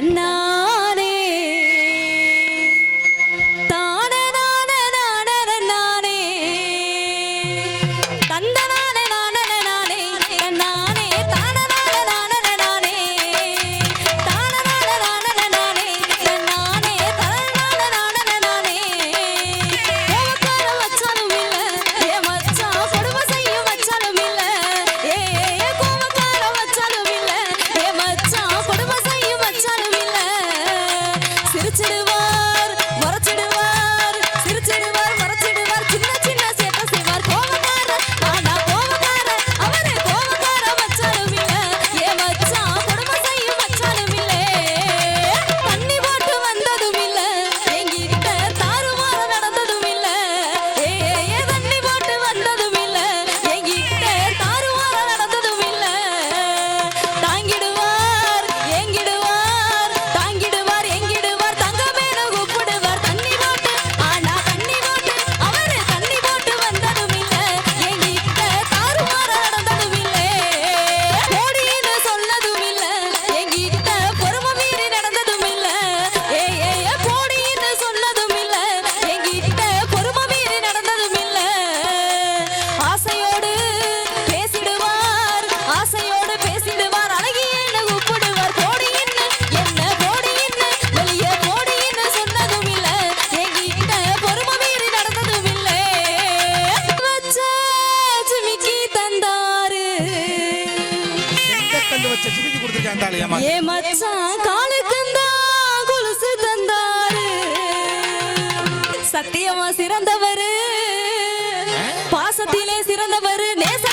No. ஏ மச்சான் காலுக்கு தந்தா கொலுசு தந்தாரு. சத்தியமா சிறந்தவரு. பாசத்திலே சிறந்தவரு. நேச